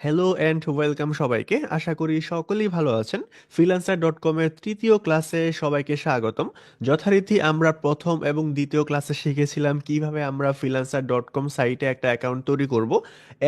Hello and welcome সবাইকে। আশা করি সকলেই ভালো আছেন। ফ্রিল্যান্সার ডট কমের তৃতীয় ক্লাসে সবাইকে স্বাগতম। যথারীতি আমরা প্রথম এবং দ্বিতীয় ক্লাসে শিখেছিলাম কীভাবে আমরা ফ্রিল্যান্সার ডট কম সাইটে একটা অ্যাকাউন্ট তৈরি করব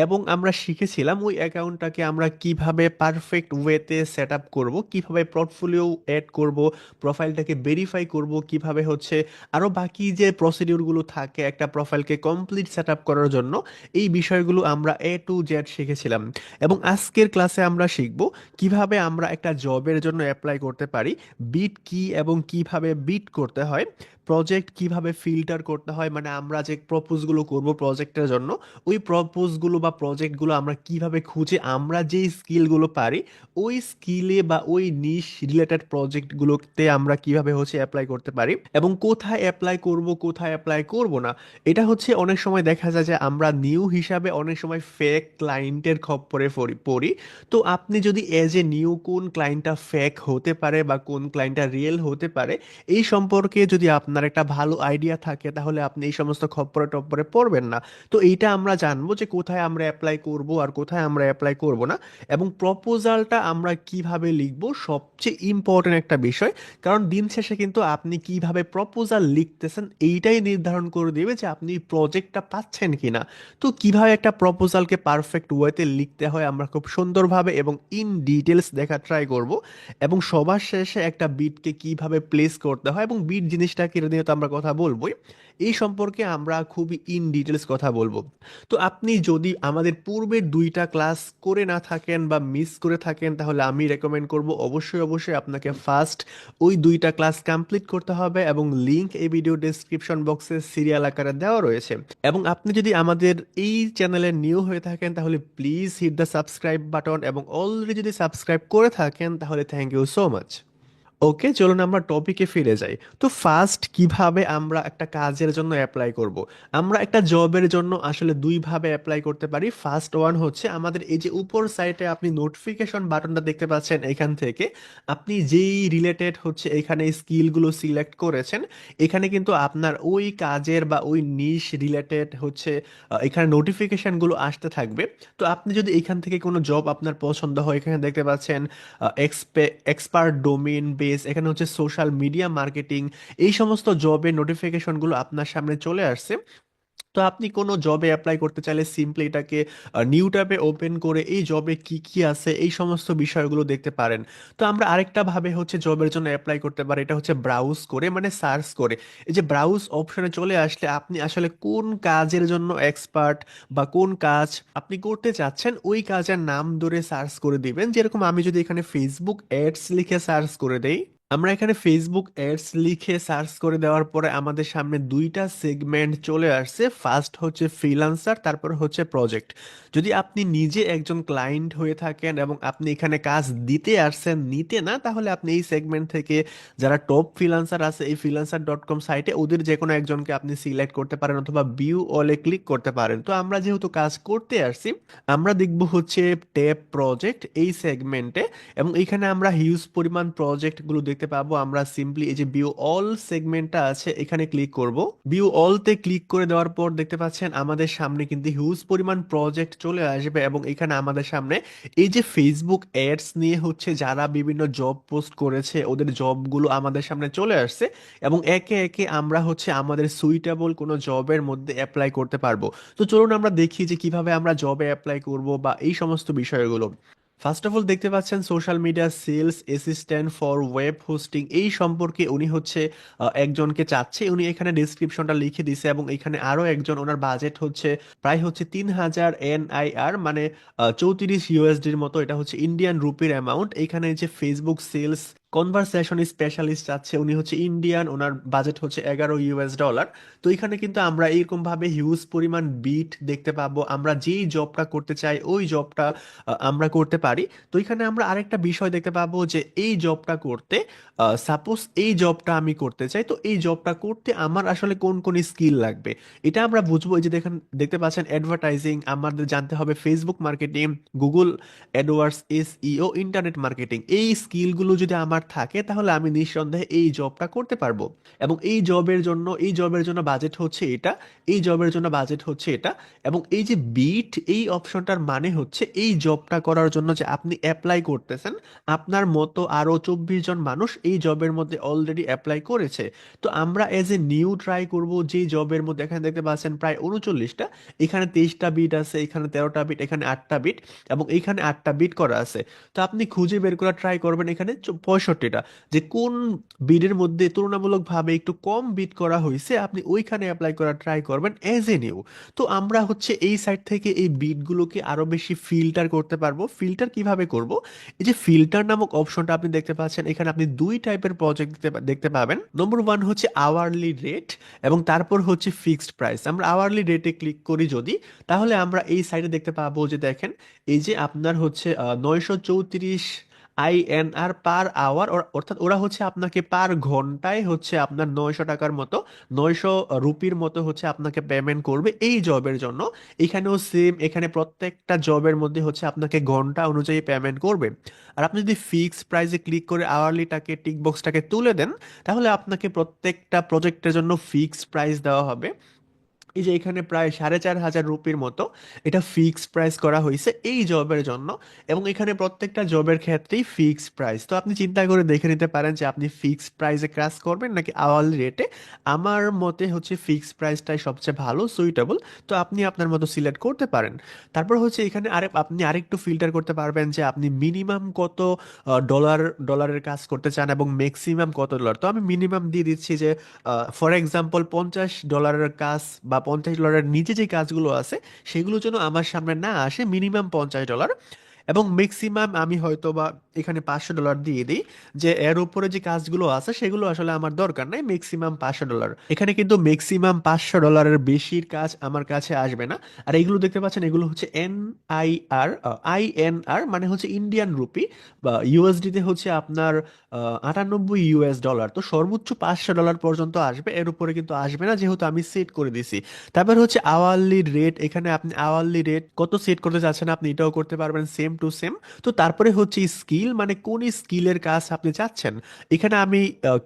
এবং আমরা শিখেছিলাম ওই অ্যাকাউন্টটাকে আমরা কীভাবে পারফেক্ট ওয়েতে সেট আপ করব, কীভাবে পোর্টফোলিও অ্যাড করব প্রোফাইলটাকে ভেরিফাই করব, কীভাবে হচ্ছে আরও বাকি যে প্রসিডিউরগুলো থাকে একটা প্রোফাইলকে কমপ্লিট সেট আপ করার জন্য, এই বিষয়গুলো আমরা এ টু জেড শিখেছিলাম। এবং আজকের ক্লাসে আমরা শিখব কীভাবে আমরা একটা জবের জন্য অ্যাপ্লাই করতে পারি বিট কি এবং কীভাবে বিট করতে হয়। প্রজেক্ট কীভাবে ফিল্টার করতে হয় মানে আমরা যে প্রপোজগুলো করব প্রজেক্টের জন্য, ওই প্রপোজগুলো বা প্রজেক্টগুলো আমরা কীভাবে খুঁজে, আমরা যেই স্কিলগুলো পারি, ওই স্কিলে বা ওই নিশ রিলেটেড প্রজেক্টগুলোতে আমরা কীভাবে হচ্ছে অ্যাপ্লাই করতে পারি এবং কোথায় অ্যাপ্লাই করব, কোথায় অ্যাপ্লাই করব না, এটা হচ্ছে অনেক সময় দেখা যায় যে আমরা নিউ হিসাবে অনেক সময় ফেক ক্লায়েন্টের খপ্পরে পড়ি পড়ি। তো আপনি যদি এজ এ নিউ কোন ক্লায়েন্টটা ফেক হতে পারে বা কোন ক্লায়েন্টটা রিয়েল হতে পারে, এই সম্পর্কে যদি আপনার একটা ভালো আইডিয়া থাকে, তাহলে আপনি এই সমস্ত খপ্পরে টপ্পরে পড়বেন না। তো এইটা আমরা জানব যে কোথায় আমরা অ্যাপ্লাই করব আর কোথায় আমরা অ্যাপ্লাই করব না এবং প্রপোজালটা আমরা কীভাবে লিখব সবচেয়ে ইম্পর্টেন্ট একটা বিষয়। কারণ দিন শেষে কিন্তু আপনি কীভাবে প্রপোজাল লিখতেছেন এইটাই নির্ধারণ করে দিবে যে আপনি প্রজেক্টটা পাচ্ছেন কিনা। তো কীভাবে একটা প্রপোজালকে পারফেক্ট ওয়েতে লিখতে হয় আমরা খুব সুন্দরভাবে এবং ইন ডিটেলস দেখা ট্রাই করব। এবং সবার শেষে একটা বিটকে কীভাবে প্লেস করতে হয় এবং বিট জিনিসটাকে নিয়ে তো আমরা কথা বলবোই, এই সম্পর্কে আমরা খুবই ইন ডিটেলস কথা বলব। তো আপনি যদি আমাদের পূর্বের দুইটা ক্লাস করে না থাকেন বা মিস করে থাকেন, তাহলে আমি রেকমেন্ড করব অবশ্যই অবশ্যই আপনাকে ফার্স্ট ওই দুইটা ক্লাস কমপ্লিট করতে হবে এবং লিংক এই ভিডিও ডেসক্রিপশন বক্সে সিরিয়াল আকারে দেওয়া রয়েছে। এবং আপনি যদি আমাদের এই চ্যানেলে নিউ হয়ে থাকেন, তাহলে please hit the subscribe button এবং অলরেডি যদি সাবস্ক্রাইব করে থাকেন, তাহলে thank you so much okay, চলুন আমরা টপিকে ফিরে যাই। তো ফার্স্ট কীভাবে আমরা একটা কাজের জন্য অ্যাপ্লাই করব? আমরা একটা জবের জন্য আসলে দুইভাবে অ্যাপ্লাই করতে পারি। ফার্স্ট ওয়ান হচ্ছে আমাদের এই যে উপর সাইটে আপনি নোটিফিকেশন বাটনটা দেখতে পাচ্ছেন এখান থেকে। আপনি যেই রিলেটেড হচ্ছে এখানে স্কিলগুলো সিলেক্ট করেছেন, এখানে কিন্তু আপনার ওই কাজের বা ওই নিশ রিলেটেড হচ্ছে এখানে নোটিফিকেশনগুলো আসতে থাকবে। তো আপনি যদি এখান থেকে কোনো জব আপনার পছন্দ হয়, এখানে দেখতে পাচ্ছেন এক্সপে এক্সপার্ট ডোমেইন বেস এখানে হচ্ছে সোশ্যাল মিডিয়া মার্কেটিং এই সমস্ত জবের নোটিফিকেশনগুলো আপনার সামনে চলে আসছে। তো আপনি কোনো জবে অ্যাপ্লাই করতে চাইলে সিম্পলি এটাকে নিউ ট্যাবে ওপেন করে এই জবে কি কি আছে, এই সমস্ত বিষয়গুলো দেখতে পারেন। তো আমরা আরেকটা ভাবে হচ্ছে জবের জন্য অ্যাপ্লাই করতে পারি, এটা হচ্ছে ব্রাউজ করে মানে সার্চ করে। এই যে ব্রাউজ অপশনে চলে আসলে আপনি আসলে কোন কাজের জন্য এক্সপার্ট বা কোন কাজ আপনি করতে চাচ্ছেন, ওই কাজের নাম ধরে সার্চ করে দিবেন। যেরকম আমি যদি এখানে ফেসবুক অ্যাডস লিখে সার্চ করে দেই আমরা এখানে ফেসবুক অ্যাডস লিখে সার্চ করে দেওয়ার পরে আমাদের সামনে দুইটা সেগমেন্ট চলে আসছে। ফার্স্ট হচ্ছে ফ্রিল্যান্সার তারপর হচ্ছে প্রজেক্ট যদি আপনি নিজে একজন ক্লায়েন্ট হয়ে থাকেন এবং আপনি এখানে কাজ দিতে আসছেন, নিতে না, তাহলে আপনি এই সেগমেন্ট থেকে যারা টপ ফ্রিল্যান্সার আছে, এই ফ্রিলান্সার ডট কম সাইটে ওদের যে কোনো একজনকে আপনি সিলেক্ট করতে পারেন অথবা ভিউ অলে ক্লিক করতে পারেন। তো আমরা যেহেতু কাজ করতে আসছি, আমরা দেখব হচ্ছে ট্যাব প্রজেক্ট এই সেগমেন্টে এবং এখানে আমরা হিউজ পরিমাণ প্রজেক্টগুলো দেখতে পাবো, আমরা সিম্পলি এই যে ভিউ অল সেগমেন্টটা আছে, এখানে ক্লিক করব। ভিউ অলতে ক্লিক করে দেওয়ার পর দেখতে পাচ্ছেন আমাদের সামনে কিন্তু হিউজ পরিমাণ প্রজেক্ট চলে আসবে এবং এখানে আমাদের সামনে এই যে ফেসবুক অ্যাডস নিয়ে হচ্ছে যারা বিভিন্ন জব পোস্ট করেছে, ওদের জবগুলো আমাদের সামনে চলে আসছে এবং একে একে আমরা হচ্ছে আমাদের সুইটেবল কোনো জবের মধ্যে অ্যাপ্লাই করতে পারব। তো চলুন আমরা দেখি যে কীভাবে আমরা জবে অ্যাপ্লাই করব বা এই সমস্ত বিষয়গুলো। ফার্স্ট অফ অল দেখতে পাচ্ছেন social media sales assistant for web hosting এই সম্পর্কে উনি হচ্ছে একজনকে চাচ্ছে। উনি এখানে ডিসক্রিপশনটা লিখে দিছে এবং এখানে আরও একজন, ওনার বাজেট হচ্ছে প্রায় হচ্ছে তিন হাজার এনআইআর মানে চৌত্রিশ ইউএসডির মতো। এটা হচ্ছে ইন্ডিয়ান রুপির অ্যামাউন্ট এখানে যে ফেসবুক সেলস কনভারসেশন স্পেশালিস্ট আছে, উনি হচ্ছে ইন্ডিয়ান ওনার বাজেট হচ্ছে এগারো ইউএস ডলার তো এখানে কিন্তু আমরা এরকম ভাবে হিউজ পরিমাণ বিট দেখতে পাবো। আমরা যেই জবটা করতে চাই, ওই জবটা আমরা করতে পারি। তো এখানে আমরা আরেকটা বিষয় দেখতে পাবো যে এই জবটা করতে সাপোজ এই জবটা আমি করতে চাই, তো এই জবটা করতে আমার আসলে কোন কোন স্কিল লাগবে? এটা আমরা বুঝব এই যে দেখেন, দেখতে পাচ্ছেন অ্যাডভার্টাইজিং আমাদের জানতে হবে Facebook marketing Google AdWords SEO internet marketing এই স্কিলগুলো যদি আমার আমার থাকে, তাহলে আমি নিঃসন্দেহে এই জবটা করতে পারব। এবং এই জবের জন্য, এই জবের জন্য বাজেট হচ্ছে এটা, এই জবের জন্য বাজেট হচ্ছে এটা, এবং এই যে বিট এই অপশনটার মানে হচ্ছে এই জবটা করার জন্য যে আপনি অ্যাপ্লাই করতেছেন, আপনার মতো আরও চব্বিশ জন মানুষ এই জবের মধ্যে অলরেডি অ্যাপ্লাই করেছে। তো আমরা এজ এ নিউ ট্রাই করব, যেই জবের মধ্যে এখানে দেখতে পাচ্ছেন প্রায় উনচল্লিশটা, এখানে তেইশটা বিট আছে, এখানে তেরোটা বিট এখানে আটটা বিট এবং এইখানে আটটা বিট করা আছে। তো আপনি খুঁজে বের করা ট্রাই করবেন এখানে পঁয়ষট্টিটা যে কোন বিডের মধ্যে তুলনামূলকভাবে একটু কম বিট করা হয়েছে, আপনি ওইখানে অ্যাপ্লাই করা ট্রাই করবেন অ্যাজ এ নিউ তো আমরা হচ্ছে এই সাইড থেকে এই বিটগুলোকে আরও বেশি ফিল্টার করতে পারব। ফিল্টার কীভাবে করব? এই যে ফিল্টার নামক অপশনটা আপনি দেখতে পাচ্ছেন, এখানে আপনি দুই টাইপের প্রজেক্ট দেখতে পাবেন। নম্বর ওয়ান হচ্ছে আওয়ারলি রেট এবং তারপর হচ্ছে ফিক্সড প্রাইস আমরা আওয়ারলি রেটে ক্লিক করি যদি, তাহলে আমরা এই সাইডে দেখতে পাবো যে দেখেন, এই যে আপনার হচ্ছে নয়শো চৌত্রিশ আইএনআর পার আওয়ার অর্থাৎ ওরা হচ্ছে আপনাকে পার ঘন্টায় হচ্ছে আপনার নয়শো টাকার মতো, নয়শো রুপির মতো হচ্ছে আপনাকে পেমেন্ট করবে এই জবের জন্য। এখানেও সেম এখানে প্রত্যেকটা জবের মধ্যে হচ্ছে আপনাকে ঘণ্টা অনুযায়ী পেমেন্ট করবে। আর আপনি যদি ফিক্স প্রাইসে ক্লিক করে আওয়ারলিটাকে টিক বক্সটাকে তুলে দেন, তাহলে আপনাকে প্রত্যেকটা প্রজেক্টের জন্য ফিক্সড প্রাইস দেওয়া হবে। এই যে এখানে প্রায় সাড়ে চার হাজার রুপির মতো এটা ফিক্সড প্রাইস করা হয়েছে এই জবের জন্য এবং এখানে প্রত্যেকটা জবের ক্ষেত্রেই ফিক্সড প্রাইস তো আপনি চিন্তা করে দেখে নিতে পারেন যে আপনি ফিক্সড প্রাইসে ক্রাশ করবেন নাকি আওয়ারলি রেটে আমার মতে হচ্ছে ফিক্সড প্রাইসটাই সবচেয়ে ভালো সুইটেবল তো আপনি আপনার মতো সিলেক্ট করতে পারেন। তারপর হচ্ছে এখানে আরে আপনি আরেকটু ফিল্টার করতে পারবেন যে আপনি মিনিমাম কত ডলার ডলারের কাজ করতে চান এবং ম্যাক্সিমাম কত ডলার তো আমি মিনিমাম দিয়ে দিচ্ছি যে ফর এক্সাম্পল পঞ্চাশ ডলারের কাজ বা পঞ্চাশ ডলারের নিচে যে কাজগুলো আছে, সেগুলো যেন আমার সামনে না আসে মিনিমাম পঞ্চাশ ডলার। এবং ম্যাক্সিমাম আমি হয়তো বা এখানে পাঁচশো ডলার দিয়ে দিই, যে এর উপরে যে কাজগুলো আছে সেগুলো আসলে আমার দরকার নাই ম্যাক্সিমাম পাঁচশো ডলার। এখানে কিন্তু ম্যাক্সিমাম পাঁচশো ডলারের বেশির কাজ আমার কাছে আসবে না। আর এগুলো দেখতে পাচ্ছেন, এগুলো হচ্ছে N I R I N R মানে হচ্ছে ইন্ডিয়ান রুপি বা ইউএসডিতে হচ্ছে আপনার আটানব্বই ইউএস ডলার তো সর্বোচ্চ পাঁচশো ডলার পর্যন্ত আসবে, এর উপরে কিন্তু আসবে না, যেহেতু আমি সেট করে দিছি। তারপর হচ্ছে আওয়ারলি রেট এখানে আপনি আওয়ারলি রেট কত সেট করতে চাচ্ছেন আপনি এটাও করতে পারবেন সেম টু সেম তো তারপরে হচ্ছে স্কিল মানে কোন স্কিলের কাজ আপনি চাচ্ছেন? এখানে আমি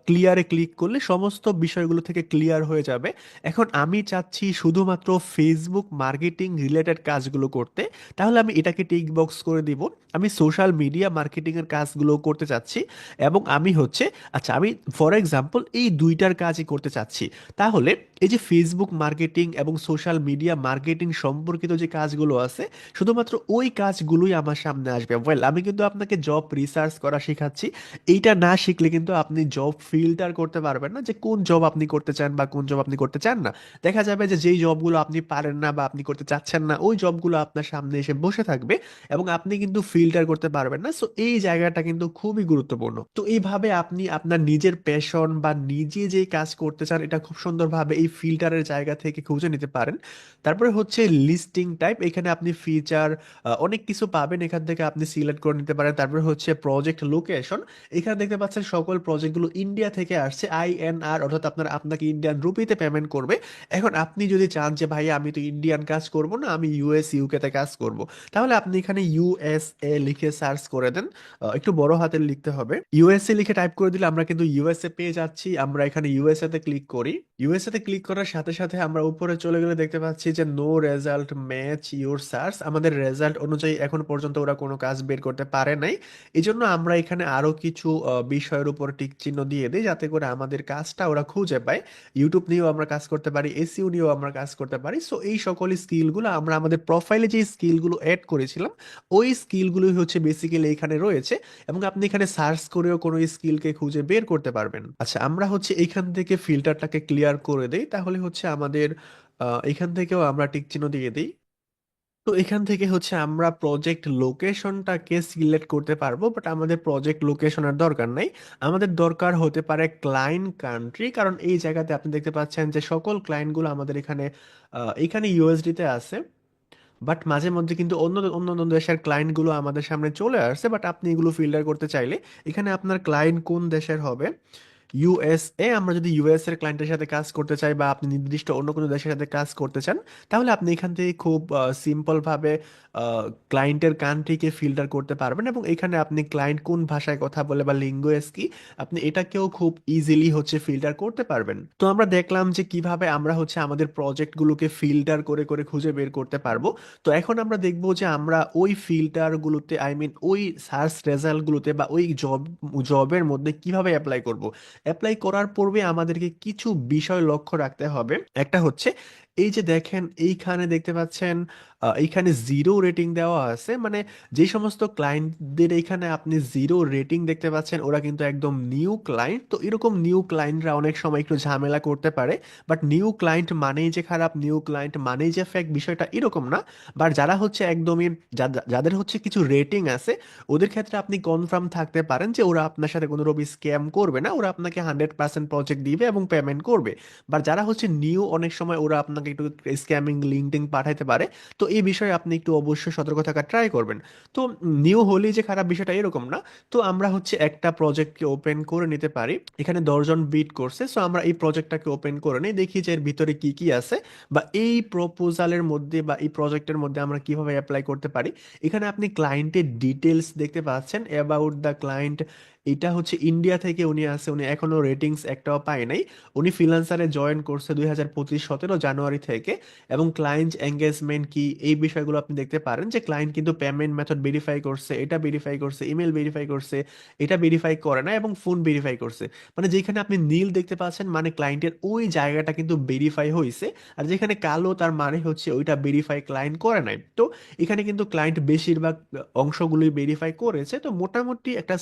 ক্লিয়ারে ক্লিক করলে সমস্ত বিষয়গুলো থেকে ক্লিয়ার হয়ে যাবে। এখন আমি চাচ্ছি শুধুমাত্র ফেসবুক মার্কেটিং রিলেটেড কাজগুলো করতে। তাহলে আমি এটাকে টিক বক্স করে দিব। আমি সোশ্যাল মিডিয়া মার্কেটিং এর কাজগুলো করতে চাচ্ছি এবং আমি হচ্ছে আচ্ছা আমি ফর এক্সাম্পল এই দুইটার কাজই করতে চাচ্ছি। তাহলে এই যে ফেসবুক মার্কেটিং এবং সোশ্যাল মিডিয়া মার্কেটিং সম্পর্কিত যে কাজগুলো আছে, শুধুমাত্র ওই কাজগুলোই আমার সামনে আসবে। ওয়েল আমি কিন্তু আপনাকে জব রিসার্চ করা শেখাচ্ছি। এইটা না শিখলে কিন্তু আপনি জব ফিল্টার করতে পারবেন না যে কোন জব আপনি করতে চান বা কোন জব আপনি করতে চান না। দেখা যাবে যে যেই জবগুলো আপনি পারেন না বা আপনি করতে চাচ্ছেন না, ওই জবগুলো আপনার সামনে এসে বসে থাকবে এবং আপনি কিন্তু ফিল্টার করতে পারবেন না। সো এই জায়গাটা কিন্তু খুবই গুরুত্বপূর্ণ। তো এইভাবে আপনি আপনার নিজের প্যাশন বা নিজে যে কাজ করতে চান, এটা খুব সুন্দরভাবে এই ফিল্টারের জায়গা থেকে খুঁজে নিতে পারেন। তারপরে হচ্ছে লিস্টিং টাইপ এখানে আপনি ফিচার অনেক কিছু পাবেন। এখান থেকে আপনি সিলেক্ট করে নিতে পারেন। তারপরে হচ্ছে প্রজেক্ট লোকেশন এখানে দেখতে পাচ্ছেন সকল প্রজেক্টগুলো ইন্ডিয়া থেকে আসছে আইএনআর অর্থাৎ আপনার, আপনাকে ইন্ডিয়ান রুপিতে পেমেন্ট করবে। এখন আপনি যদি চান যে, ভাই, আমি তো ইন্ডিয়ান কাজ করব না, আমি ইউএস ইউকেতে কাজ করব। তাহলে আপনি এখানে ইউএসএ লিখে সার্চ করে দেন। একটু বড় হাতের লিখতে হবে। ইউএসএ লিখে টাইপ করে দিলে আমরা কিন্তু ইউএসএ পেয়ে যাচ্ছি। আমরা এখানে ইউএসএ তে ক্লিক করি। ইউএসএ তে ক্লিক করার সাথে সাথে আমরা উপরে চলে গেলে দেখতে পাচ্ছি যে no result match your search আমাদের রেজাল্ট অনুযায়ী এখন পর্যন্ত ওরা কোনো কাজ বের করতে পারে নাই। এই জন্য আমরা এখানে আরও কিছু বিষয়ের উপর টিক চিহ্ন দিয়ে দিই যাতে করে আমাদের কাজটা ওরা খুঁজে পায়। ইউটিউব নিয়েও আমরা কাজ করতে পারি এসিও নিয়েও আমরা কাজ করতে পারি। সো এই সকল স্কিলগুলো আমরা আমাদের প্রোফাইলে যে স্কিলগুলো অ্যাড করেছিলাম, ওই স্কিলগুলোই হচ্ছে বেসিক্যালি এখানে রয়েছে এবং আপনি এখানে সার্চ করেও কোনো স্কিলকে খুঁজে বের করতে পারবেন। আচ্ছা আমরা হচ্ছে এখান থেকে ফিল্টারটাকে ক্লিয়ার করে দেই। তাহলে হচ্ছে আমাদের এখান থেকেও আমরা টিক চিহ্ন দিয়ে দিই। তো এখান থেকে হচ্ছে আমরা প্রজেক্ট লোকেশনটাকে সিলেক্ট করতে পারব বাট আমাদের প্রজেক্ট লোকেশনের দরকার নাই। আমাদের দরকার হতে পারে ক্লায়েন্ট কান্ট্রি কারণ এই জায়গাতে আপনি দেখতে পাচ্ছেন যে সকল ক্লায়েন্টগুলো আমাদের এখানে এখানে ইউএসডিতে আছে। বাট মাঝে মধ্যে কিন্তু অন্য অন্য অন্য দেশের ক্লায়েন্টগুলো আমাদের সামনে চলে আসছে বাট আপনি এগুলো ফিল্টার করতে চাইলে এখানে আপনার ক্লায়েন্ট কোন দেশের হবে? ইউএসএ আমরা যদি ইউএস এর ক্লায়েন্টের সাথে কাজ করতে চাই বা আপনি নির্দিষ্ট অন্য কোনো দেশের সাথে কাজ করতে চান, তাহলে আপনি এখান থেকে খুব সিম্পল ভাবে ক্লায়েন্টের কান্ট্রিকে ফিল্টার করতে পারবেন এবং এখানে আপনি ক্লায়েন্ট কোন ভাষায় কথা বলে বা লিঙ্গুয়েজ কি, আপনি এটাকেও খুব ইজিলি হচ্ছে ফিল্টার করতে পারবেন। তো আমরা দেখলাম যে কীভাবে আমরা হচ্ছে আমাদের প্রজেক্টগুলোকে ফিল্টার করে করে খুঁজে বের করতে পারব। তো এখন আমরা দেখব যে আমরা ওই ফিল্টারগুলোতে আই মিন ওই সার্চ রেজাল্টগুলোতে বা ওই জব জবের মধ্যে কীভাবে অ্যাপ্লাই করব? অ্যাপ্লাই করার পূর্বে আমাদেরকে কিছু বিষয় লক্ষ্য রাখতে হবে। একটা হচ্ছে এই যে দেখেন, এইখানে দেখতে পাচ্ছেন এইখানে জিরো রেটিং দেওয়া আছে। মানে যে সমস্ত ক্লায়েন্টদের এইখানে আপনি জিরো রেটিং দেখতে পাচ্ছেন, ওরা কিন্তু একদম নিউ ক্লায়েন্ট তো এরকম নিউ ক্লায়েন্টরা অনেক সময় একটু ঝামেলা করতে পারে। বাট নিউ ক্লায়েন্ট মানেই যে খারাপ নিউ ক্লায়েন্ট মানেই যে ফেক বিষয়টা এরকম না। বাট যারা হচ্ছে একদমই যাদের হচ্ছে কিছু রেটিং আছে, ওদের ক্ষেত্রে আপনি কনফার্ম থাকতে পারেন যে ওরা আপনার সাথে কোনো রকম স্ক্যাম করবে না। ওরা আপনাকে হান্ড্রেড পার্সেন্ট প্রজেক্ট দিবে এবং পেমেন্ট করবে। বাট যারা হচ্ছে নিউ অনেক সময় ওরা আপনাকে একটু স্ক্যামিং লিঙ্ক টিঙ্ক পাঠাইতে পারে। তো এই বিষয়ে আপনি একটু অবশ্যই সতর্ক থাকার ট্রাই করবেন। তো নিউ হলেই যে খারাপ বিষয়টা এরকম না। তো আমরা হচ্ছে একটা প্রজেক্টকে ওপেন করে নিতে পারি। এখানে দশজন বিট করছে। সো আমরা এই প্রজেক্টটাকে ওপেন করে নিই। দেখি যে এর ভিতরে কি কি আছে। বা এই প্রপোজালের মধ্যে বা এই প্রজেক্টের মধ্যে আমরা কীভাবে অ্যাপ্লাই করতে পারি। এখানে আপনি ক্লায়েন্টের ডিটেলস দেখতে পাচ্ছেন। অ্যাবাউট দ্য ক্লায়েন্ট এটা হচ্ছে ইন্ডিয়া থেকে উনি আছে উনি এখনও রেটিংস একটাও পায় নাই। উনি ফ্রিল্যান্সারে জয়েন করছে দুই হাজার পঁচিশ সতেরো জানুয়ারি থেকে এবং ক্লায়েন্ট এঙ্গেজমেন্ট কি, এই বিষয়গুলো আপনি দেখতে পারেন যে ক্লায়েন্ট কিন্তু পেমেন্ট মেথড ভেরিফাই করছে, এটা ভেরিফাই করছে ইমেল ভেরিফাই করছে, এটা ভেরিফাই করে না এবং ফোন ভেরিফাই করছে। মানে যেখানে আপনি নীল দেখতে পাচ্ছেন মানে ক্লায়েন্টের ওই জায়গাটা কিন্তু ভেরিফাই হয়েছে আর যেখানে কালো তার মানে হচ্ছে ওইটা ভেরিফাই ক্লায়েন্ট করে নাই। তো এখানে কিন্তু ক্লায়েন্ট বেশিরভাগ অংশগুলোই ভেরিফাই করেছে। তো মোটামুটি একটা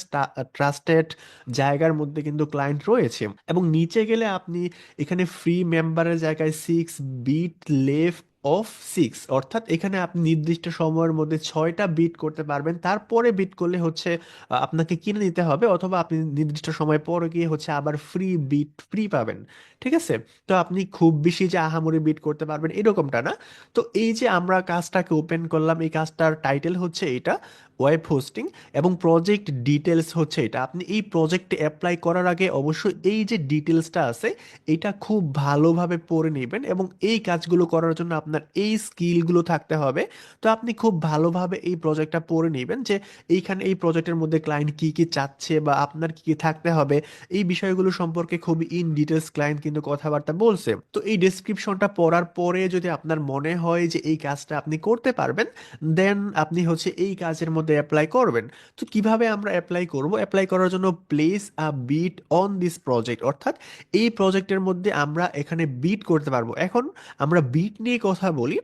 ট্রাস্টেড জায়গার মধ্যে কিন্তু ক্লায়েন্ট রয়েছে। এবং নিচে গেলে আপনি এখানে ফ্রি মেম্বারের জায়গায় six bid left of six অর্থাৎ এখানে আপনি নির্দিষ্ট সময়ের মধ্যে ছয়টা বিট করতে পারবেন। তারপরে বিট করলে হচ্ছে আপনাকে কিনে নিতে হবে অথবা আপনি নির্দিষ্ট সময় পরে গিয়ে হচ্ছে আবার ফ্রি বিট ফ্রি পাবেন। ঠিক আছে? তো আপনি খুব বেশি যে আহামরি বিট করতে পারবেন এরকমটা না। তো এই যে আমরা কাজটাকে ওপেন করলাম, এই কাজটার টাইটেল হচ্ছে এটা ওয়েব হোস্টিং এবং প্রজেক্ট ডিটেলস হচ্ছে এটা। আপনি এই প্রজেক্টে অ্যাপ্লাই করার আগে অবশ্যই এই যে ডিটেলসটা আছে, এটা খুব ভালোভাবে পড়ে নেবেন এবং এই কাজগুলো করার জন্য আপনার এই স্কিলগুলো থাকতে হবে। তো আপনি খুব ভালোভাবে এই প্রজেক্টটা পড়ে নেবেন যে, এইখানে এই প্রজেক্টের মধ্যে ক্লায়েন্ট কি কি চাচ্ছে বা আপনার কি কি থাকতে হবে, এই বিষয়গুলো সম্পর্কে খুব ইন ডিটেলস ক্লায়েন্ট কিন্তু কথাবার্তা বলছে। তো এই ডেসক্রিপশনটা পড়ার পরে যদি আপনার মনে হয় যে, এই কাজটা আপনি করতে পারবেন দেন আপনি হচ্ছে এই কাজের মধ্যে অ্যাপ্লাই করবেন। তো কীভাবে আমরা অ্যাপ্লাই করব? অ্যাপ্লাই করার জন্য place a bid on this project অর্থাৎ এই প্রজেক্টের মধ্যে আমরা এখানে বিট করতে পারব। এখন আমরা বিট নিয়ে কথা বলি।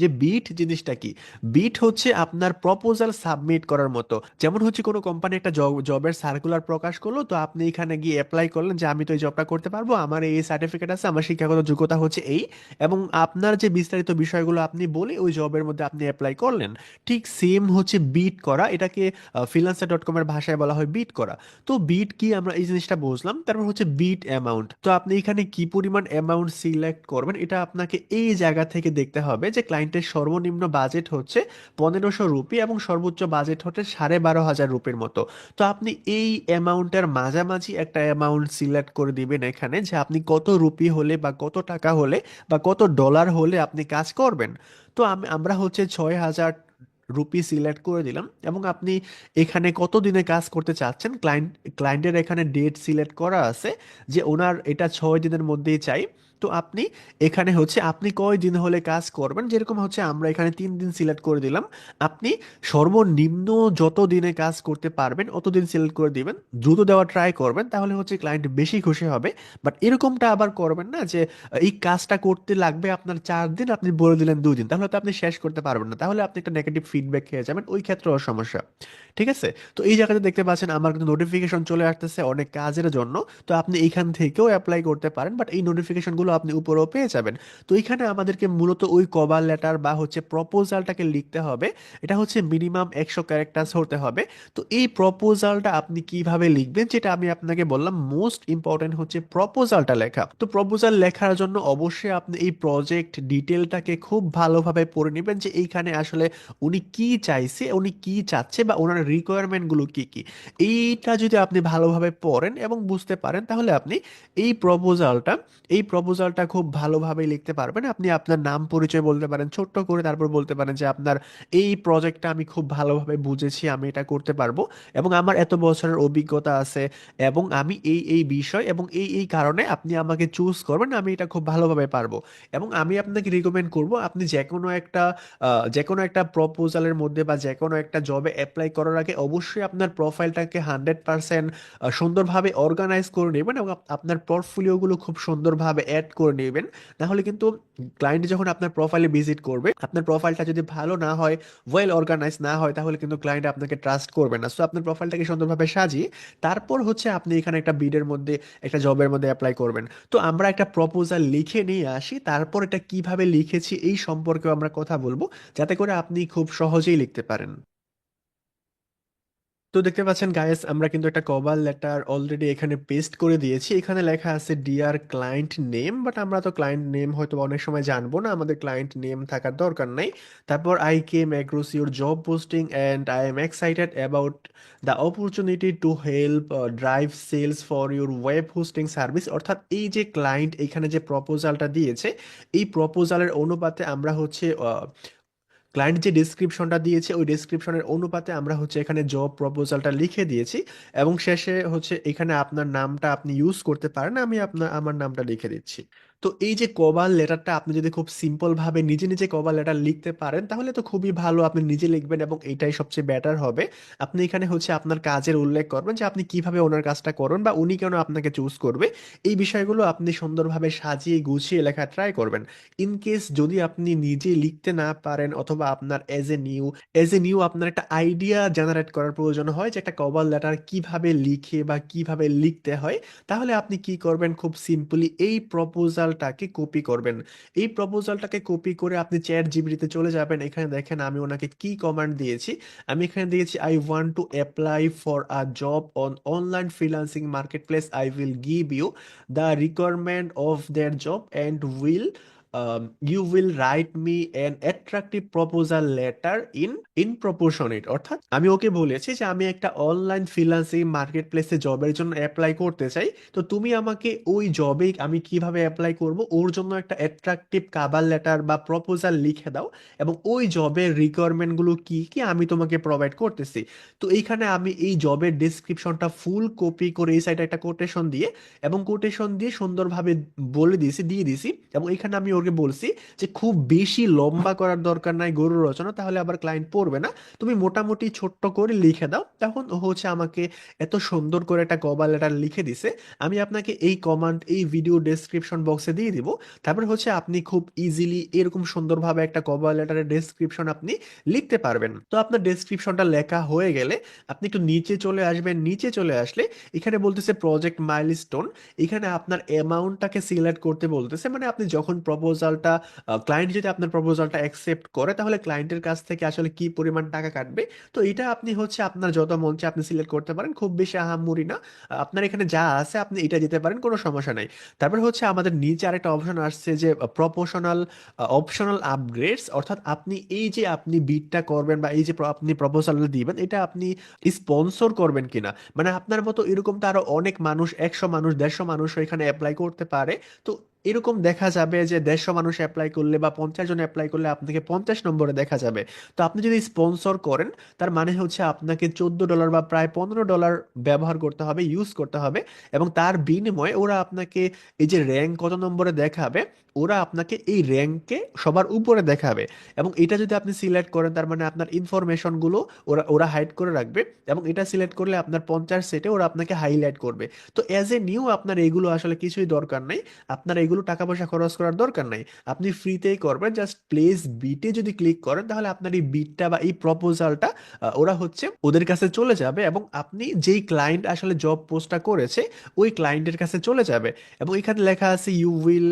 যে বিট জিনিসটা কি? বিট হচ্ছে আপনার প্রপোজাল সাবমিট করার মতো। যেমন হচ্ছে কোনো কোম্পানি একটা জবের সার্কুলার প্রকাশ করল, তো আপনি এখানে গিয়ে অ্যাপ্লাই করলেন যে আমি তো এই জবটা করতে পারব, আমার এই সার্টিফিকেট আছে, আমার শিক্ষাগত যোগ্যতা হচ্ছে এই, এবং আপনার যে বিস্তারিত বিষয়গুলো আপনি বলে ওই জবের মধ্যে আপনি অ্যাপ্লাই করলেন, ঠিক সেম হচ্ছে বিট করা, এটাকে ফ্রিল্যান্সার ডট কমের ভাষায় বলা হয় বিট করা। তো বিট কি আমরা এই জিনিসটা বুঝলাম, তারপর হচ্ছে বিট অ্যামাউন্ট তো আপনি এখানে কি পরিমাণ অ্যামাউন্ট সিলেক্ট করবেন, এটা আপনাকে এই জায়গা থেকে দেখতে হবে যে ক্লায়েন্টের সর্বনিম্ন বাজেট হচ্ছে পনেরোশো রুপি এবং সর্বোচ্চ বাজেট হচ্ছে সাড়ে বারো হাজার রুপির মতো। তো আপনি এই অ্যামাউন্টের মাঝামাঝি একটা অ্যামাউন্ট সিলেক্ট করে দিবেন এখানে যে আপনি কত রুপি হলে বা কত টাকা হলে বা কত ডলার হলে আপনি কাজ করবেন। তো আমি, আমরা হচ্ছে ছয় হাজার রুপি সিলেক্ট করে দিলাম এবং আপনি এখানে কত দিনে কাজ করতে চাচ্ছেন ক্লায়েন্ট ক্লায়েন্টের এখানে ডেট সিলেক্ট করা আছে যে ওনার এটা ছয় দিনের মধ্যেই চাই। তো আপনি, এখানে হচ্ছে আপনি কয় দিন হলে কাজ করবেন? যেরকম হচ্ছে আমরা এখানে তিন দিন সিলেক্ট করে দিলাম। আপনি সর্বনিম্ন যত দিনে কাজ করতে পারবেন, অত দিন সিলেক্ট করে দিবেন। দ্রুত দেওয়া ট্রাই করবেন, তাহলে হচ্ছে ক্লায়েন্ট বেশি খুশি হবে। বাট এরকমটা আবার করবেন না যে, এই কাজটা করতে লাগবে আপনার চার দিন, আপনি বলে দিলেন দুই দিন। তাহলে তো আপনি শেষ করতে পারবেন না। তাহলে আপনি একটা নেগেটিভ ফিডব্যাক খেয়ে যাবেন, ওই ক্ষেত্রেও সমস্যা। ঠিক আছে? তো এই জায়গাতে দেখতে পাচ্ছেন আমার কিন্তু নোটিফিকেশন চলে আসতেছে অনেক কাজের জন্য। তো আপনি এখান থেকেও অ্যাপ্লাই করতে পারেন বাট এই নোটিফিকেশনগুলো আপনি উপরেও পেয়ে যাবেন। তো এখানে আমাদেরকে মূলত ওই কভার লেটার বা হচ্ছে প্রপোজালটাকে লিখতে হবে। এটা হচ্ছে মিনিমাম একশো ক্যারেক্টার্স হতে হবে। তো এই প্রপোজালটা আপনি কীভাবে লিখবেন যেটা আমি আপনাকে বললাম মোস্ট ইম্পর্টেন্ট হচ্ছে প্রপোজালটা লেখা। তো প্রপোজাল লেখার জন্য অবশ্যই আপনি এই প্রজেক্ট ডিটেলটাকে খুব ভালোভাবে পড়ে নেবেন যে এইখানে আসলে উনি কি চাইছে, উনি কি চাচ্ছে বা ওনার রিকোয়ারমেন্টগুলো কি কি। এইটা যদি আপনি ভালোভাবে পড়েন এবং বুঝতে পারেন, তাহলে আপনি এই প্রপোজালটা এই প্রপোজালটা খুব ভালোভাবে লিখতে পারবেন। আপনি আপনার নাম পরিচয় বলতে পারেন, ছোট্ট করে তারপর বলতে পারেন যে আপনার এই প্রজেক্টটা আমি খুব ভালোভাবে বুঝেছি, আমি এটা করতে পারব এবং আমার এত বছরের অভিজ্ঞতা আছে এবং আমি এই এই বিষয় এবং এই এই কারণে আপনি আমাকে চুজ করবেন, আমি এটা খুব ভালোভাবে পারব এবং আমি আপনাকে রিকমেন্ড করব, আপনি যে কোনো একটা যে কোনো একটা প্রপোজালের মধ্যে বা যে কোনো একটা জবে অ্যাপ্লাই করার আগে অবশ্যই আপনার প্রোফাইলটাকে হান্ড্রেড পার্সেন্ট সুন্দরভাবে অর্গানাইজ করে নেবেন এবং আপনার পোর্টফোলিওগুলো খুব সুন্দরভাবে অ্যাড করে নেবেন। নাহলে কিন্তু ক্লায়েন্ট যখন আপনার প্রোফাইলে ভিজিট করবে, আপনার প্রোফাইলটা যদি ভালো না হয় ওয়েল অর্গানাইজ না হয়, তাহলে কিন্তু ক্লায়েন্ট আপনাকে ট্রাস্ট করবে না। সো আপনার প্রোফাইলটাকে সুন্দরভাবে সাজিয়ে, তারপর হচ্ছে আপনি এখানে একটা বিডের মধ্যে, একটা জবের মধ্যে অ্যাপ্লাই করবেন। তো আমরা একটা প্রপোজাল লিখে নিয়ে আসি, তারপর এটা কীভাবে লিখেছি এই সম্পর্কেও আমরা কথা বলব, যাতে করে আপনি খুব সহজেই লিখতে পারেন। তো দেখতে পাচ্ছেন গাইস আমরা কিন্তু একটা কভার লেটার অলরেডি এখানে পেস্ট করে দিয়েছি। এখানে লেখা আছে ডিয়ার ক্লায়েন্ট নেম বাট আমরা তো ক্লায়েন্ট নেম হয়তো অনেক সময় জানব না। আমাদের ক্লায়েন্ট নেম থাকার দরকার নাই। তারপর I came across your job posting and I am excited about the opportunity to help drive sales for your web hosting service অর্থাৎ এই যে ক্লায়েন্ট এখানে যে প্রপোজালটা দিয়েছে, এই প্রপোজালের অনুপাতে আমরা হচ্ছে ক্লায়েন্ট যে ডিসক্রিপশনটা দিয়েছে, ওই ডিসক্রিপশনের অনুপাতে আমরা হচ্ছে এখানে জব প্রপোজালটা লিখে দিয়েছি এবং শেষে হচ্ছে এখানে আপনার নামটা আপনি ইউজ করতে পারেন, আমি আপনার, আমার নামটা লিখে দিচ্ছি। তো এই যে কভার লেটারটা আপনি যদি খুব সিম্পল ভাবে নিজে নিজে কভার লেটার লিখতে পারেন, তাহলে তো খুবই ভালো আপনি নিজে লিখবেন এবং এটাই সবচেয়ে বেটার হবে। আপনি এখানে হচ্ছে আপনার কাজের উল্লেখ করবেন যে আপনি কীভাবে ওনার কাজটা করবেন বা উনি কেন আপনাকে চুজ করবে। এই বিষয়গুলো আপনি সুন্দরভাবে সাজিয়ে গুছিয়ে লেখা ট্রাই করবেন। ইন কেস যদি আপনি নিজে লিখতে না পারেন অথবা আপনার as a new as a new আপনার একটা আইডিয়া জেনারেট করার প্রয়োজন হয় যে একটা কভার লেটার কীভাবে লিখে বা কীভাবে লিখতে হয়, তাহলে আপনি কি করবেন খুব সিম্পলি এই প্রপোজালটাকে কপি করবেন। এই প্রপোজালটাকে কপি করে আপনি চ্যাট জিবিটিতে চলে যাবেন। এখানে দেখেন আমি ওনাকে কি কমান্ড দিয়েছি। আমি এখানে দিয়েছি I want to apply for a job on online freelancing marketplace I will give you the requirement of their job and will um, you will write me an attractive proposal letter in in proportionate. অর্থাৎ আমি ওকে বলেছি যে আমি একটা online freelancing market প্লেসে জবের জন্য apply করতে চাই। তো তুমি আমাকে ওই জবে আমি কীভাবে অ্যাপ্লাই করব ওর জন্য একটা অ্যাট্রাকটিভ কাভার লেটার বা প্রপোজাল লিখে দাও এবং ওই জবের রিকোয়ারমেন্টগুলো কি কি আমি তোমাকে প্রোভাইড করতেছি। তো এইখানে আমি এই জবের ডিসক্রিপশনটা ফুল কপি করে এই সাইডে একটা কোটেশন দিয়ে এবং কোটেশন দিয়ে সুন্দরভাবে বলে দিয়েছি দিয়ে দিয়েছি এবং এখানে আমি ওকে বলছি যে খুব বেশি লম্বা করার দরকার নাই গরু রচনা, তাহলে আবার ক্লায়েন্ট পড়বে না। তুমি মোটামুটি ছোট্ট করে লিখে দাও। তখন হচ্ছে আমাকে এত সুন্দর করে একটা কভার লেটার লিখে দিছে। আমি আপনাকে এই কমান্ড এই ভিডিও ডেসক্রিপশন বক্সে দিয়ে দিব। তারপর হচ্ছে আপনি খুব ইজিলি এরকম সুন্দরভাবে একটা কভার লেটারের ডেসক্রিপশন আপনি লিখতে পারবেন। তো আপনার ডেসক্রিপশনটা লেখা হয়ে গেলে আপনি একটু নিচে চলে আসবেন। নিচে চলে আসলে এখানে বলতেছে প্রজেক্ট মাইলস্টোন এখানে আপনার অ্যামাউন্টটাকে সিলেক্ট করতে বলতেছে। মানে আপনি যখন প্রপোজালটা ক্লায়েন্ট যদি আপনার প্রপোজালটা অ্যাকসেপ্ট করে, তাহলে ক্লায়েন্টের কাছ থেকে আসলে কি পরিমাণ টাকা কাটবে? তো এটা আপনি হচ্ছে আপনার যত মঞ্চে আপনি সিলেক্ট করতে পারেন, খুব বেশি আহামরি না। আপনার এখানে যা আছে আপনি এটা দিতে পারেন, কোনো সমস্যা নাই। তারপর হচ্ছে আমাদের নিচে আরেকটা অপশন আসছে যে প্রপোশনাল অপশনাল আপগ্রেডস অর্থাৎ আপনি এই যে আপনি বিটটা করবেন বা এই যে আপনি প্রপোজালটা দিবেন, এটা আপনি স্পন্সর করবেন কিনা? মানে আপনার মতো এরকম তো আরও অনেক মানুষ, একশো মানুষ, দেড়শো মানুষ এখানে অ্যাপ্লাই করতে পারে। তো এরকম দেখা যাবে যে দেড়শো মানুষ অ্যাপ্লাই করলে বা পঞ্চাশ জন অ্যাপ্লাই করলে আপনাকে পঞ্চাশ নম্বরে দেখা যাবে। তো আপনি যদি স্পন্সর করেন, তার মানে হচ্ছে আপনাকে চোদ্দ ডলার বা প্রায় পনেরো ডলার ব্যবহার করতে হবে ইউজ করতে হবে এবং তার বিনিময়ে ওরা আপনাকে এই যে র্যাঙ্ক কত নম্বরে দেখাবে, ওরা আপনাকে এই র্যাঙ্কে সবার উপরে দেখাবে এবং এটা যদি আপনি সিলেক্ট করেন, তার মানে আপনার ইনফরমেশনগুলো ওরা ওরা হাইড করে রাখবে এবং এটা সিলেক্ট করলে আপনার পঞ্চাশ সেটে ওরা আপনাকে হাইলাইট করবে। তো অ্যাজ এ নিউ আপনার এগুলো আসলে কিছুই দরকার নেই। আপনার এগুলো টাকা পয়সা খরচ করার দরকার নাই। আপনি ফ্রিতেই করবেন জাস্ট প্লেস বিটে যদি ক্লিক করেন, তাহলে আপনার এই বিটটা বা এই প্রপোজালটা ওরা হচ্ছে ওদের কাছে চলে যাবে এবং আপনি যেই ক্লায়েন্ট আসলে জব পোস্টটা করেছে, ওই ক্লায়েন্টের কাছে চলে যাবে। এবং এখানে লেখা আছে you will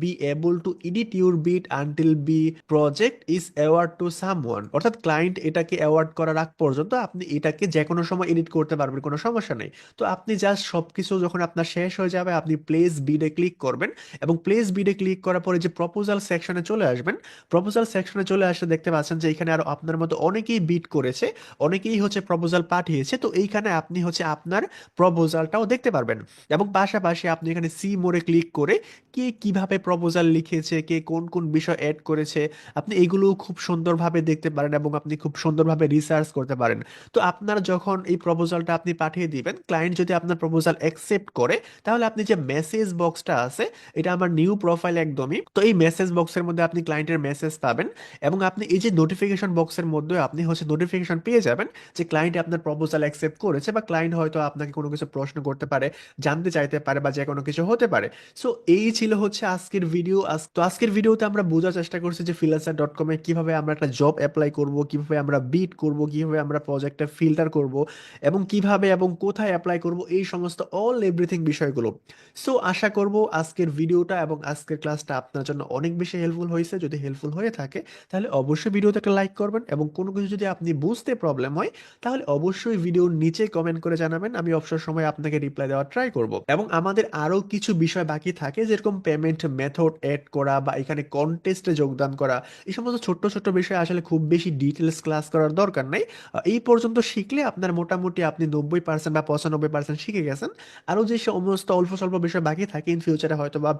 be able to edit your bid until the project is award to someone অর্থাৎ ক্লায়েন্ট এটাকে অ্যাওয়ার্ড করার আগ পর্যন্ত আপনি এটাকে যে কোনো সময় এডিট করতে পারবেন, কোনো সমস্যা নেই। তো আপনি জাস্ট সবকিছু যখন আপনার শেষ হয়ে যাবে, আপনি প্লেস বিডে ক্লিক করবেন এবং প্লেস বিডে ক্লিক করার পরে যে প্রপোজাল সেকশনে চলে আসবেন প্রপোজাল সেকশনে চলে আসলে দেখতে পাচ্ছেন যে এখানে আরও আপনার মতো অনেকেই বিট করেছে, অনেকেই হচ্ছে প্রপোজাল পাঠিয়েছে, তো এইখানে আপনি হচ্ছে আপনার প্রপোজালটাও দেখতে পারবেন। এবং পাশাপাশি আপনি এখানে সি মোড়ে ক্লিক করে কে কীভাবে প্রপোজাল লিখেছে, কে কোন কোন বিষয় অ্যাড করেছে, আপনি এগুলো খুব সুন্দরভাবে দেখতে পারেন এবং আপনি খুব সুন্দরভাবে রিসার্চ করতে পারেন। তো আপনার যখন এই প্রপোজালটা আপনি পাঠিয়ে দিবেন ক্লায়েন্ট যদি আপনার প্রপোজাল অ্যাকসেপ্ট করে, তাহলে আপনি যে মেসেজ বক্সটা আছে, এটা আমার নিউ প্রোফাইল একদমই, তো এই মেসেজ বক্সের মধ্যে আপনি ক্লায়েন্টের মেসেজ পাবেন এবং আপনি এই যে নোটিফিকেশন বক্সের মধ্যে আপনি হচ্ছে নোটিফিকেশন পেয়ে যাবেন যে ক্লায়েন্ট আপনার প্রপোজাল অ্যাকসেপ্ট করেছে বা ক্লায়েন্ট হয়তো আপনাকে কোনো কিছু প্রশ্ন করতে পারে, জানতে চাইতে পারে বা যে কোনো কিছু হতে পারে। সো এই ছিল হচ্ছে আজকের ভিডিও আজ- তো আজকের ভিডিওতে আমরা বোঝার চেষ্টা করছি যে ফ্রিল্যান্সার ডট কমে কীভাবে আমরা একটা জব অ্যাপ্লাই করব, কীভাবে আমরা বিট করব, কীভাবে আমরা প্রজেক্টটা ফিল্টার করব এবং কীভাবে এবং কোথায় অ্যাপ্লাই করব, এই সমস্ত অল এভরিথিং বিষয়গুলো। সো আশা করব আজকের ভিডিওটা এবং আজকের ক্লাসটা আপনার জন্য অনেক বেশি হেল্পফুল হয়েছে। যদি হেল্পফুল হয়ে থাকে, তাহলে অবশ্যই ভিডিওতে একটা লাইক করবেন এবং কোনো কিছু যদি আপনি বুঝতে প্রবলেম হয়, তাহলে অবশ্যই ভিডিওর নিচে কমেন্ট করে জানাবেন, আমি অবসর সময় আপনাকে রিপ্লাই দেওয়ার ট্রাই করব। এবং আমাদের আরও কিছু বিষয় বাকি থাকে, যেরকম পেমেন্ট মেথড এড করা বা এখানে কন্টেস্টে যোগদান করা, এই সমস্ত ছোট্ট ছোট্ট বিষয় আসলে খুব বেশি ডিটেলস ক্লাস করার দরকার নেই। এই পর্যন্ত শিখলে আপনার মোটামুটি আপনি নব্বই পার্সেন্ট বা পঁচানব্বই পার্সেন্ট শিখে গেছেন। আরও যে সমস্ত অল্প স্বল্প বিষয় বাকি থাকে ইন ফিউচারে হয়তো বা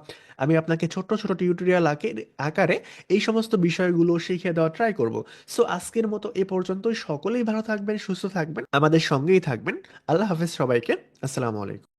আমি আপনাকে ছোট্ট ছোট টিউটোরিয়াল আকারে এই সমস্ত বিষয়গুলো শিখিয়ে দেওয়া ট্রাই করব। সো আজকের মতো এ পর্যন্তই। সকলেই ভালো থাকবেন, সুস্থ থাকবেন, আমাদের সঙ্গেই থাকবেন। আল্লাহ হাফেজ সবাইকে। আসসালামু আলাইকুম।